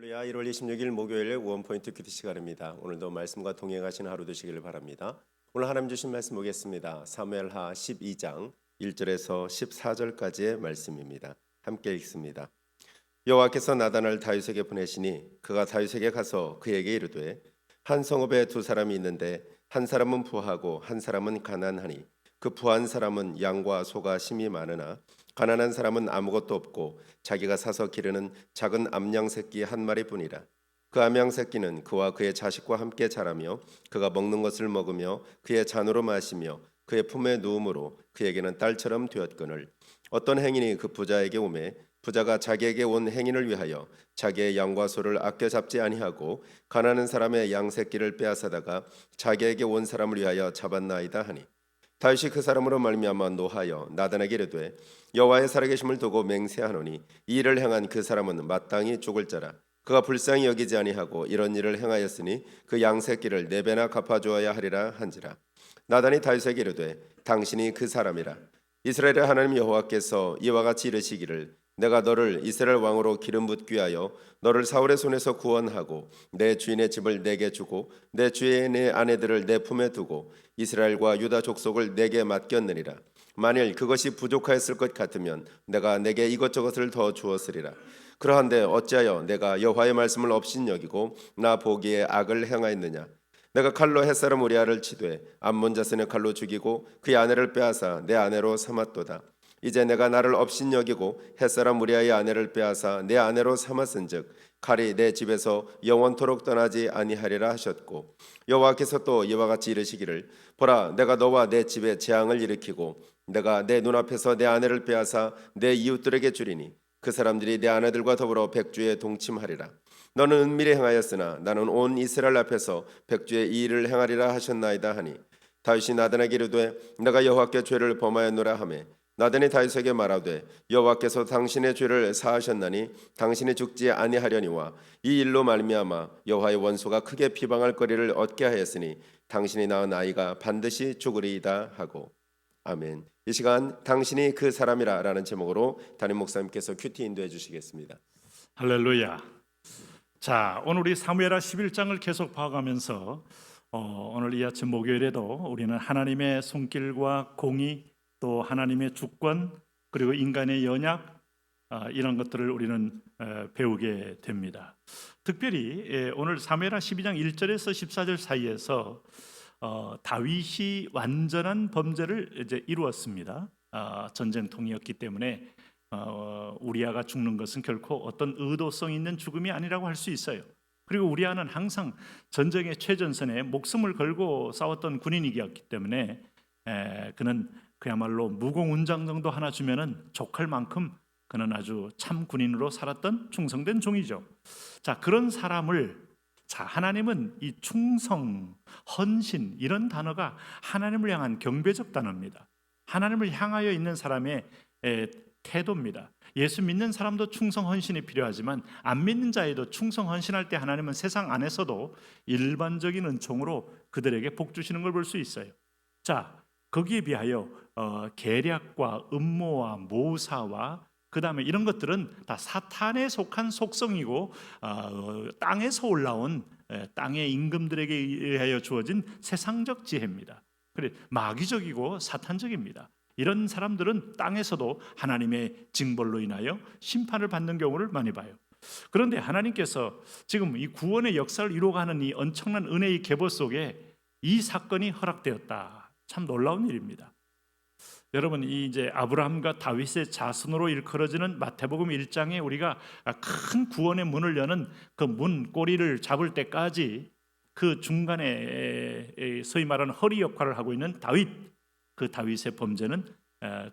할렐루야 1월 26일 목요일 원포인트 큐티 시간입니다. 오늘도 말씀과 동행하시는 하루 되시길 바랍니다. 오늘 하나님 주신 말씀 보겠습니다. 사무엘하 12장 1절에서 14절까지의 말씀입니다. 함께 읽습니다. 여호와께서 나단을 다윗에게 보내시니 그가 다윗에게 가서 그에게 이르되 한 성읍에 두 사람이 있는데 한 사람은 부하고 한 사람은 가난하니 그 부한 사람은 양과 소가 심이 많으나 가난한 사람은 아무것도 없고 자기가 사서 기르는 작은 암양 새끼 한 마리뿐이라. 그 암양 새끼는 그와 그의 자식과 함께 자라며 그가 먹는 것을 먹으며 그의 잔으로 마시며 그의 품에 누움으로 그에게는 딸처럼 되었거늘. 어떤 행인이 그 부자에게 오매 부자가 자기에게 온 행인을 위하여 자기의 양과 소를 아껴 잡지 아니하고 가난한 사람의 양 새끼를 빼앗아다가 자기에게 온 사람을 위하여 잡았나이다 하니 다윗이 그 사람으로 말미암아 노하여 나단에게 이르되 여호와의 살아계심을 두고 맹세하노니 이 일을 행한 그 사람은 마땅히 죽을 자라. 그가 불쌍히 여기지 아니하고 이런 일을 행하였으니 그 양 새끼를 네 배나 갚아주어야 하리라 한지라. 나단이 다윗에게 이르되 당신이 그 사람이라. 이스라엘의 하나님 여호와께서 이와 같이 이르시기를 내가 너를 이스라엘 왕으로 기름 붓기 하여 너를 사울의 손에서 구원하고 내 주인의 집을 내게 주고 내 주의 내 아내들을 내 품에 두고 이스라엘과 유다 족속을 내게 맡겼느니라. 만일 그것이 부족하였을 것 같으면 내가 내게 이것저것을 더 주었으리라. 그러한데 어찌하여 내가 여호와의 말씀을 업신여기고 나 보기에 악을 행하였느냐? 내가 칼로 햇사람 우리아를 치되 암몬 자손의 칼로 죽이고 그의 아내를 빼앗아 내 아내로 삼았도다 이제 내가 나를 업신 여기고 햇사람 우리아의 아내를 빼앗아 내 아내로 삼았은즉 칼이 내 집에서 영원토록 떠나지 아니하리라 하셨고 여호와께서 또 이와 같이 이르시기를 보라 내가 너와 내 집에 재앙을 일으키고 내가 내 눈앞에서 내 아내를 빼앗아 내 이웃들에게 주리니 그 사람들이 내 아내들과 더불어 백주에 동침하리라. 너는 은밀히 행하였으나 나는 온 이스라엘 앞에서 백주의 이 일을 행하리라 하셨나이다 하니 다윗이 나단에게 이르되 내가 여호와께 죄를 범하였노라 하매 나단이 다윗에게 말하되 여호와께서 당신의 죄를 사하셨나니 당신이 죽지 아니하려니와 이 일로 말미암아 여호와의 원수가 크게 비방할 거리를 얻게 하였으니 당신이 낳은 아이가 반드시 죽으리이다 하고 아멘. 이 시간 당신이 그 사람이라라는 제목으로 담임 목사님께서 큐티 인도해 주시겠습니다. 할렐루야. 자, 오늘 우리 사무엘하 11장을 계속 봐가면서 어, 오늘 이 아침 목요일에도 우리는 하나님의 손길과 공의 또 하나님의 주권 그리고 인간의 연약 아, 이런 것들을 우리는 에, 배우게 됩니다. 특별히 예, 오늘 사무엘하 12장 1절에서 14절 사이에서 어, 다윗이 완전한 범죄를 이제 이루었습니다. 아, 전쟁통이었기 때문에 어, 우리아가 죽는 것은 결코 어떤 의도성 있는 죽음이 아니라고 할 수 있어요. 그리고 우리아는 항상 전쟁의 최전선에 목숨을 걸고 싸웠던 군인이었기 때문에 에, 그는 그야말로 무공운장 정도 하나 주면은 족할 만큼 그는 아주 참 군인으로 살았던 충성된 종이죠. 자 그런 사람을 자 하나님은 이 충성, 헌신 이런 단어가 하나님을 향한 경배적 단어입니다. 하나님을 향하여 있는 사람의 에, 태도입니다. 예수 믿는 사람도 충성 헌신이 필요하지만 안 믿는 자에도 충성 헌신할 때 하나님은 세상 안에서도 일반적인 은총으로 그들에게 복 주시는 걸 볼 수 있어요. 자 거기에 비하여 어, 계략과 음모와 모사와 그 다음에 이런 것들은 다 사탄에 속한 속성이고 어, 땅에서 올라온 에, 땅의 임금들에게 의하여 주어진 세상적 지혜입니다. 그래 마귀적이고 사탄적입니다. 이런 사람들은 땅에서도 하나님의 징벌로 인하여 심판을 받는 경우를 많이 봐요. 그런데 하나님께서 지금 이 구원의 역사를 이루어가는 이 엄청난 은혜의 계보 속에 이 사건이 허락되었다. 참 놀라운 일입니다. 여러분 이 이제 아브라함과 다윗의 자손으로 일컬어지는 마태복음 1장에 우리가 큰 구원의 문을 여는 그 문 꼬리를 잡을 때까지 그 중간에 소위 말하는 허리 역할을 하고 있는 다윗 그 다윗의 범죄는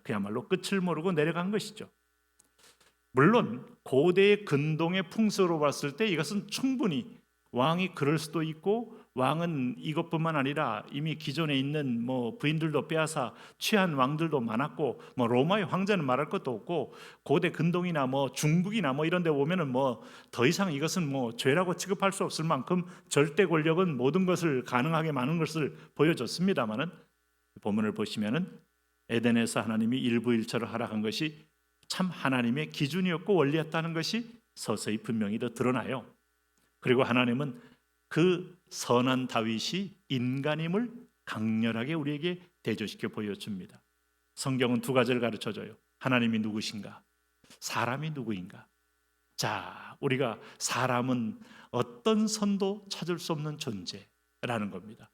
그야말로 끝을 모르고 내려간 것이죠. 물론 고대의 근동의 풍수로 봤을 때 이것은 충분히 왕이 그럴 수도 있고 왕은 이것뿐만 아니라 이미 기존에 있는 뭐 부인들도 빼앗아 취한 왕들도 많았고 뭐 로마의 황제는 말할 것도 없고 고대 근동이나 뭐 중국이나 뭐 이런 데 보면은 뭐 더 이상 이것은 뭐 죄라고 취급할 수 없을 만큼 절대 권력은 모든 것을 가능하게 많은 것을 보여줬습니다마는 본문을 보시면은 에덴에서 하나님이 일부일처를 하락한 것이 참 하나님의 기준이었고 원리였다는 것이 서서히 분명히 더 드러나요. 그리고 하나님은 그 선한 다윗이 인간임을 강렬하게 우리에게 대조시켜 보여줍니다. 성경은 두 가지를 가르쳐 줘요. 하나님이 누구신가? 사람이 누구인가? 자, 우리가 사람은 어떤 선도 찾을 수 없는 존재라는 겁니다.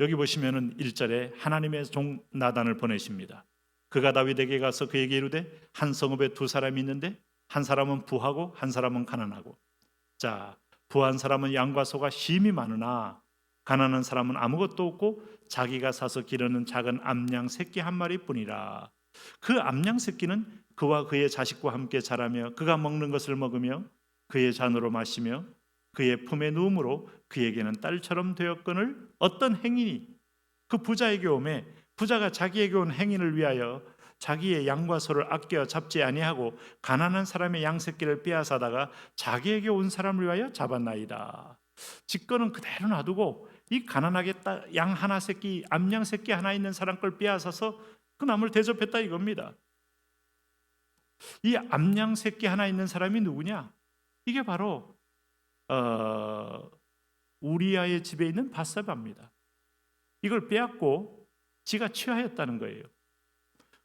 여기 보시면은 1절에 하나님의 종 나단을 보내십니다. 그가 다윗에게 가서 그에게 이르되 한 성읍에 두 사람이 있는데 한 사람은 부하고 한 사람은 가난하고 자 부한 사람은 양과 소가 심이 많으나 가난한 사람은 아무것도 없고 자기가 사서 기르는 작은 암양 새끼 한 마리뿐이라. 그 암양 새끼는 그와 그의 자식과 함께 자라며 그가 먹는 것을 먹으며 그의 잔으로 마시며 그의 품에 누움으로 그에게는 딸처럼 되었거늘 어떤 행인이 그 부자에게 오매 부자가 자기에게 온 행인을 위하여 자기의 양과 소를 아껴 잡지 아니하고 가난한 사람의 양 새끼를 빼앗아다가 자기에게 온 사람을 위하여 잡았나이다. 직권은 그대로 놔두고 이 가난하게 따- 양 하나 새끼 암양 새끼 하나 있는 사람 걸 빼앗아서 그 남을 대접했다 이겁니다. 이 암양 새끼 하나 있는 사람이 누구냐? 이게 바로 어, 우리아의 집에 있는 바사바입니다. 이걸 빼앗고 지가 취하였다는 거예요.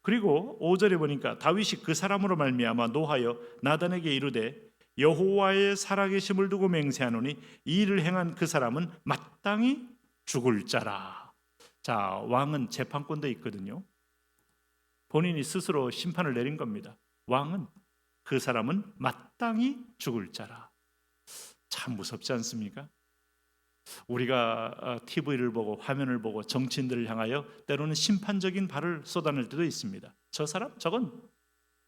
그리고 5절에 보니까 다윗이 그 사람으로 말미암아 노하여 나단에게 이르되 여호와의 살아계심을 두고 맹세하노니 이 일을 행한 그 사람은 마땅히 죽을 자라. 자, 왕은 재판권도 있거든요. 본인이 스스로 심판을 내린 겁니다. 왕은 그 사람은 마땅히 죽을 자라. 참 무섭지 않습니까? 우리가 TV를 보고 화면을 보고 정치인들을 향하여 때로는 심판적인 발을 쏟아낼 때도 있습니다. 저 사람 저건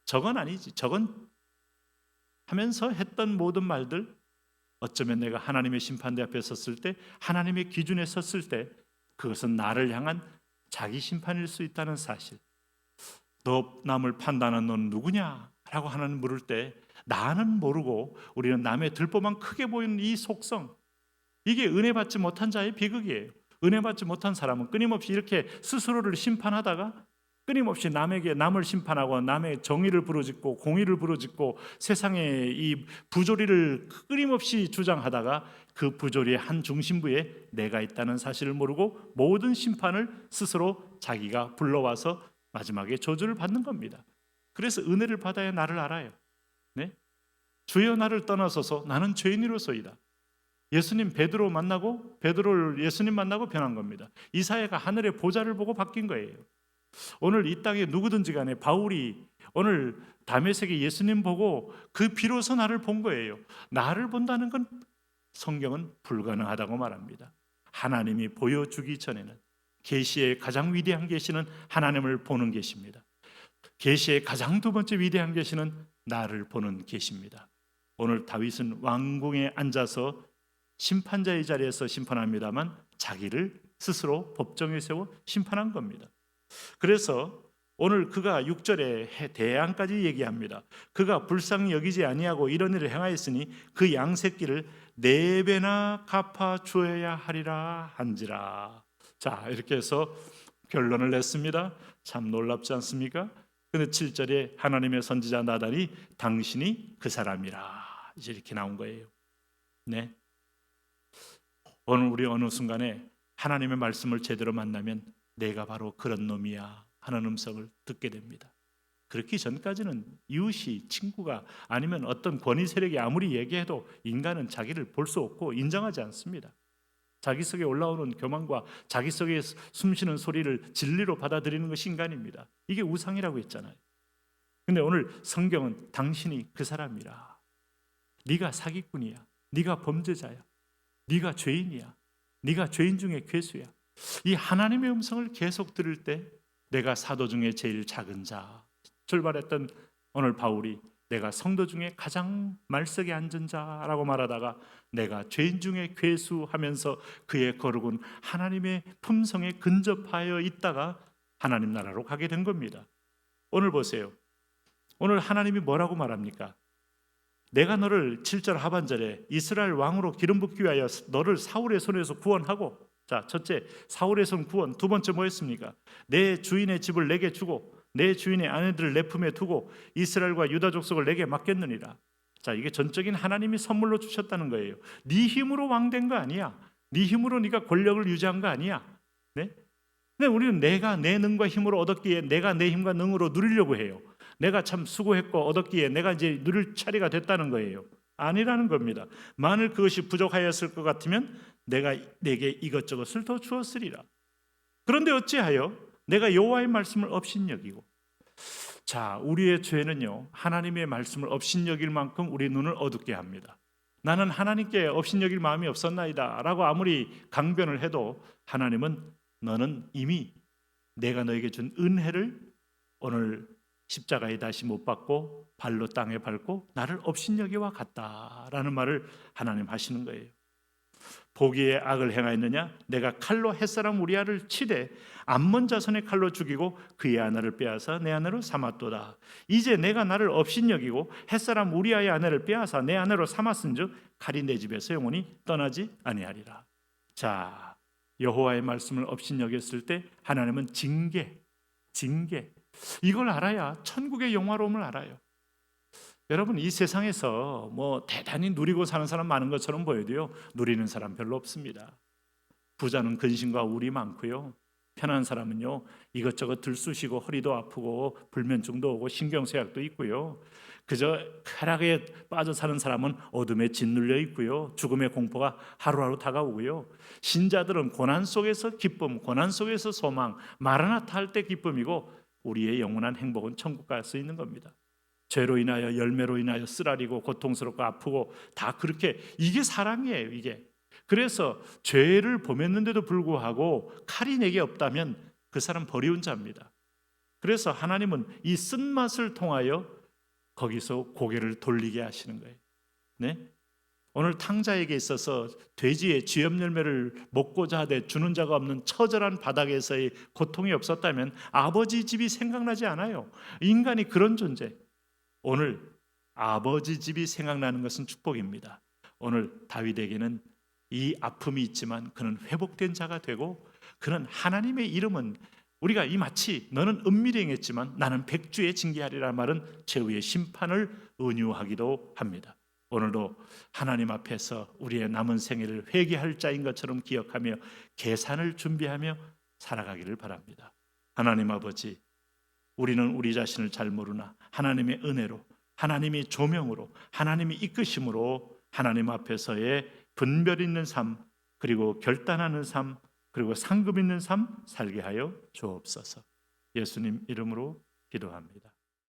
저건 아니지. 저건 하면서 했던 모든 말들 어쩌면 내가 하나님의 심판대 앞에 섰을 때 하나님의 기준에 섰을 때 그것은 나를 향한 자기 심판일 수 있다는 사실. 너 남을 판단하는 넌 누구냐? 라고 하나님 물을 때 나는 모르고 우리는 남의 들보만 크게 보이는 이 속성 이게 은혜 받지 못한 자의 비극이에요. 은혜 받지 못한 사람은 끊임없이 이렇게 스스로를 심판하다가 끊임없이 남에게 남을 심판하고 남의 정의를 부르짖고 공의를 부르짖고 세상의 이 부조리를 끊임없이 주장하다가 그 부조리의 한 중심부에 내가 있다는 사실을 모르고 모든 심판을 스스로 자기가 불러와서 마지막에 저주를 받는 겁니다. 그래서 은혜를 받아야 나를 알아요. 네? 주여 나를 떠나서서 나는 죄인이로소이다. 예수님 베드로 만나고 베드로를 예수님 만나고 변한 겁니다. 이사야가 하늘의 보좌를 보고 바뀐 거예요. 오늘 이 땅에 누구든지 간에 바울이 오늘 담에색에 예수님 보고 그 비로소 나를 본 거예요. 나를 본다는 건 성경은 불가능하다고 말합니다. 하나님이 보여주기 전에는 계시의 가장 위대한 계시는 하나님을 보는 계시입니다. 계시의 가장 두 번째 위대한 계시는 나를 보는 계시입니다. 오늘 다윗은 왕궁에 앉아서 심판자의 자리에서 심판합니다만 자기를 스스로 법정에 세워 심판한 겁니다. 그래서 오늘 그가 6절에 대안까지 얘기합니다. 그가 불쌍히 여기지 아니하고 이런 일을 행하였으니 그 양새끼를 네 배나 갚아 주어야 하리라 한지라. 자, 이렇게 해서 결론을 냈습니다. 참 놀랍지 않습니까? 근데 7절에 하나님의 선지자 나단이 당신이 그 사람이라. 이제 이렇게 나온 거예요. 네. 오늘 우리 어느 순간에 하나님의 말씀을 제대로 만나면 내가 바로 그런 놈이야 하는 음성을 듣게 됩니다. 그렇기 전까지는 이웃이 친구가 아니면 어떤 권위 세력이 아무리 얘기해도 인간은 자기를 볼 수 없고 인정하지 않습니다. 자기 속에 올라오는 교만과 자기 속에 숨쉬는 소리를 진리로 받아들이는 것이 인간입니다. 이게 우상이라고 했잖아요. 근데 오늘 성경은 당신이 그 사람이라. 네가 사기꾼이야. 네가 범죄자야. 네가 죄인이야. 네가 죄인 중에 괴수야. 이 하나님의 음성을 계속 들을 때 내가 사도 중에 제일 작은 자 출발했던 오늘 바울이 내가 성도 중에 가장 말석에 앉은 자라고 말하다가 내가 죄인 중에 괴수하면서 그의 거룩은 하나님의 품성에 근접하여 있다가 하나님 나라로 가게 된 겁니다. 오늘 보세요. 오늘 하나님이 뭐라고 말합니까? 내가 너를 7절 하반절에 이스라엘 왕으로 기름 붓기 위하여 너를 사울의 손에서 구원하고 자, 첫째 사울의 손 구원, 두 번째 뭐였습니까? 내 주인의 집을 내게 주고 내 주인의 아내들을 내 품에 두고 이스라엘과 유다 족속을 내게 맡겼느니라. 자, 이게 전적인 하나님이 선물로 주셨다는 거예요. 네 힘으로 왕된 거 아니야. 네 힘으로 네가 권력을 유지한 거 아니야. 네? 근데 우리는 내가 내 능과 힘으로 얻었기에 내가 내 힘과 능으로 누리려고 해요. 내가 참 수고했고 얻었기에 내가 이제 누릴 차례가 됐다는 거예요. 아니라는 겁니다. 만일 그것이 부족하였을 것 같으면 내가 내게 이것저것을 더 주었으리라. 그런데 어찌하여 내가 여호와의 말씀을 업신여기고 자, 우리의 죄는요. 하나님의 말씀을 업신여길 만큼 우리 눈을 어둡게 합니다. 나는 하나님께 업신여길 마음이 없었나이다라고 아무리 강변을 해도 하나님은 너는 이미 내가 너에게 준 은혜를 오늘 십자가에 다시 못 받고 발로 땅에 밟고 나를 업신여기와 같다라는 말을 하나님 하시는 거예요. 보기에 악을 행하였느냐? 내가 칼로 햇사람 우리아를 치되 암몬 자손의 칼로 죽이고 그의 아내를 빼앗아 내 아내로 삼았도다. 이제 내가 나를 업신여기고 햇사람 우리아의 아내를 빼앗아 내 아내로 삼았은즉 칼이 내 집에서 영원히 떠나지 아니하리라. 자, 여호와의 말씀을 업신여겼을 때 하나님은 징계, 징계 이걸 알아야 천국의 영화로움을 알아요. 여러분 이 세상에서 뭐 대단히 누리고 사는 사람 많은 것처럼 보여도요 누리는 사람 별로 없습니다. 부자는 근심과 우리 많고요. 편한 사람은요 이것저것 들쑤시고 허리도 아프고 불면증도 오고 신경쇠약도 있고요. 그저 쾌락에 빠져 사는 사람은 어둠에 짓눌려 있고요. 죽음의 공포가 하루하루 다가오고요. 신자들은 고난 속에서 기쁨, 고난 속에서 소망, 마라나타 할 때 기쁨이고 우리의 영원한 행복은 천국 갈 수 있는 겁니다. 죄로 인하여 열매로 인하여 쓰라리고 고통스럽고 아프고 다 그렇게 이게 사랑이에요 이게 그래서 죄를 범했는데도 불구하고 칼이 내게 없다면 그 사람 버리운 자입니다 그래서 하나님은 이 쓴맛을 통하여 거기서 고개를 돌리게 하시는 거예요 네? 오늘 탕자에게 있어서 돼지의 쥐염 열매를 먹고자 하되 주는 자가 없는 처절한 바닥에서의 고통이 없었다면 아버지 집이 생각나지 않아요 인간이 그런 존재 오늘 아버지 집이 생각나는 것은 축복입니다. 오늘 다윗에게는 이 아픔이 있지만 그는 회복된 자가 되고 그는 하나님의 이름은 우리가 이 마치 너는 은밀히 행했지만 나는 백주에 징계하리라 말은 최후의 심판을 은유하기도 합니다. 오늘도 하나님 앞에서 우리의 남은 생애를 회개할 자인 것처럼 기억하며 계산을 준비하며 살아가기를 바랍니다. 하나님 아버지 우리는 우리 자신을 잘 모르나 하나님의 은혜로 하나님의 조명으로 하나님의 이끄심으로 하나님 앞에서의 분별 있는 삶 그리고 결단하는 삶 그리고 상급 있는 삶 살게 하여 주옵소서. 예수님 이름으로 기도합니다.